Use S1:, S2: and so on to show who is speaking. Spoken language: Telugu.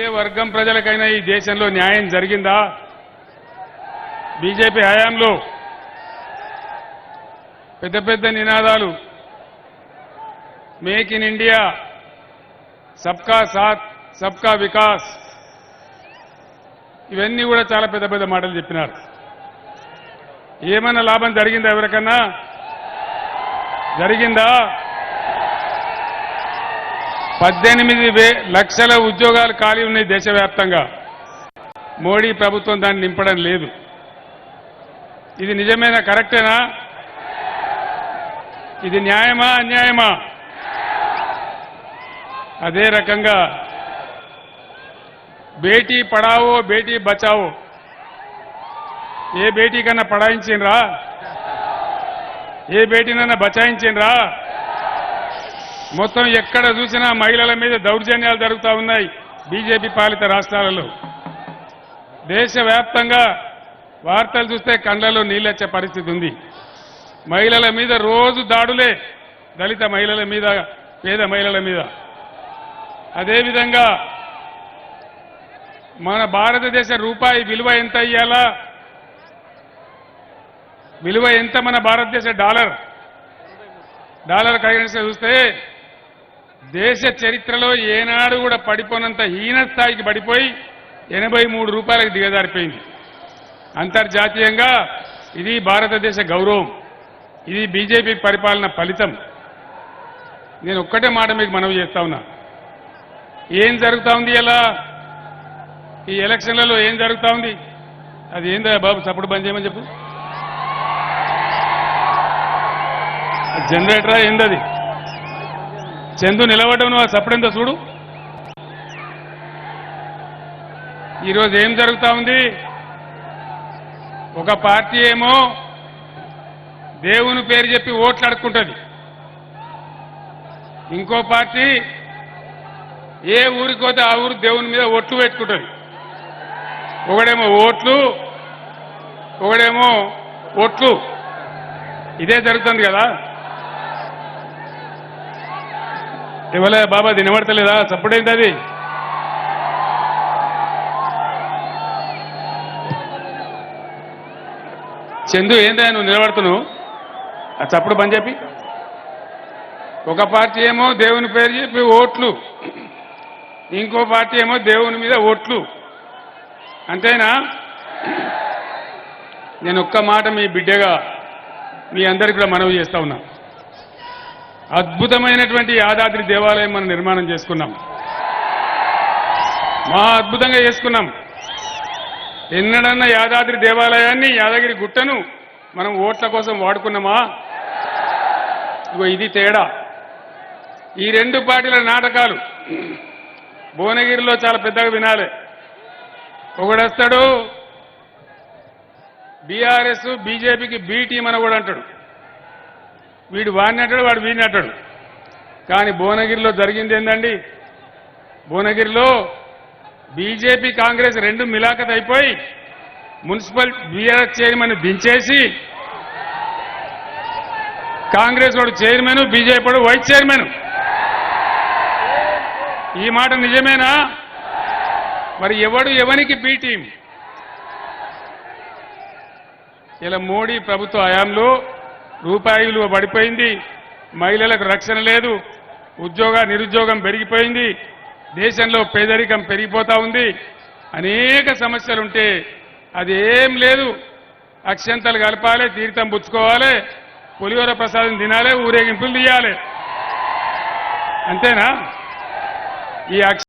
S1: ఏ వర్గం ప్రజలకైనా ఈ దేశంలో న్యాయం జరిగిందా? బీజేపీ హయాంలో పెద్ద పెద్ద నినాదాలు. మేక్ ఇన్ ఇండియా సబ్కా సాత్ సబ్కా వికాస్. ఇవన్నీ కూడా చాలా పెద్ద పెద్ద మాటలు చెప్పినారు. ఏమన్నా లాభం జరిగిందా ఎవరికన్నా? జరిగిందా? పద్దెనిమిది వే లక్షల ఉద్యోగాలు ఖాళీ ఉన్నాయి దేశవ్యాప్తంగా. మోడీ ప్రభుత్వం దాన్ని నింపడం లేదు. ఇది నిజమేనా కరెక్టేనా? ఇది న్యాయమా అన్యాయమా? అదే రకంగా బేటీ పడావో బేటీ బచావో. ఏ బేటీ కన్నా పడాయించిండ్రా? ఏ బేటీనన్నా బచాయించిండ్రా? మొత్తం ఎక్కడ చూసినా మహిళల మీద దౌర్జన్యాలు జరుగుతూ ఉన్నాయి బీజేపీ పాలిత రాష్ట్రాలలో. దేశవ్యాప్తంగా వార్తలు చూస్తే కండ్లలో నీళ్ళొచ్చే పరిస్థితి ఉంది. మహిళల మీద రోజు దాడులే దళిత మహిళల మీద పేద మహిళల మీద. అదేవిధంగా మన భారతదేశ రూపాయి విలువ ఎంత ఇయ్యాలా విలువ ఎంత మన భారతదేశ డాలర్? డాలర్ కరెన్సీ చూస్తే దేశ చరిత్రలో ఏనాడు కూడా పడిపోనంత హీన స్థాయికి పడిపోయి ఎనభై మూడు రూపాయలకు దిగజారిపోయింది. అంతర్జాతీయంగా ఇది భారతదేశ గౌరవం. ఇది బీజేపీ పరిపాలన ఫలితం. నేను ఒక్కటే మాట మీకు మనవి చేస్తా ఉన్నా. ఏం జరుగుతా ఉంది ఇలా? ఈ ఎలక్షన్లలో ఏం జరుగుతా ఉంది? అది ఏందా బాబు సపోర్ట్ బంద్ చేయమని చెప్పు. జనరేటరా ఏందది? చందు నిలబడ్డం నువ్వు ఆ చూడు. ఈరోజు ఏం జరుగుతా ఉంది? ఒక పార్టీ ఏమో దేవుని పేరు చెప్పి ఓట్లు అడుక్కుంటుంది. ఇంకో పార్టీ ఏ ఊరికి పోతే ఆ ఊరు దేవుని మీద ఓట్లు పెట్టుకుంటుంది. ఒకడేమో ఓట్లు ఒకడేమో ఓట్లు ఇదే జరుగుతుంది కదా? ఇవ్వలే బాబా అది వినబడతలేదా చప్పుడైంది అది? చందు ఏందా నువ్వు నిలబడుతున్నావు? ఆ చప్పుడు పని చెప్పి ఒక పార్టీ ఏమో దేవుని పేరు చెప్పి ఓట్లు. ఇంకో పార్టీ ఏమో దేవుని మీద ఓట్లు. అంతేనా? నేను ఒక్క మాట మీ బిడ్డగా మీ అందరికి కూడా మనవి చేస్తా ఉన్నా. అద్భుతమైనటువంటి యాదాద్రి దేవాలయం మనం నిర్మాణం చేసుకున్నాం. మా అద్భుతంగా చేసుకున్నాం. ఎన్నడన్న యాదాద్రి దేవాలయాన్ని యాదగిరి గుట్టను మనం ఓట్ల కోసం వాడుకున్నామా? ఇగో ఇది తేడా. ఈ రెండు పార్టీల నాటకాలు భువనగిరిలో చాలా పెద్దగా వినాలి. ఒకడొస్తాడు బీఆర్ఎస్ బీజేపీకి బీ టీం అని కూడా అంటాడు. వీడు వాడిని వాడు వీడిని కానీ భువనగిరిలో జరిగింది ఏంటండి భువనగిరిలో బీజేపీ కాంగ్రెస్ రెండు మిలాఖత్ అయిపోయి మున్సిపల్ బీఆర్ఎస్ చైర్మన్ దించేసి కాంగ్రెస్ వాడు చైర్మన్ బీజేపీ వాడు వైస్ చైర్మన్. ఈ మాట నిజమేనా? మరి ఎవడు ఎవనికి బీ టీం ఇలా మోడీ ప్రభుత్వ హయాంలో రూపాయి విలువ పడిపోయింది. మహిళలకు రక్షణ లేదు. ఉద్యోగ నిరుద్యోగం పెరిగిపోయింది. దేశంలో పేదరికం పెరిగిపోతా ఉంది. అనేక సమస్యలుంటే అది ఏం లేదు. అక్షంతలు కలపాలి తీర్థం పుచ్చుకోవాలి పులిహోర ప్రసాదం తినాలి ఊరేగింపులు తీయాలి. అంతేనా? ఈ అక్ష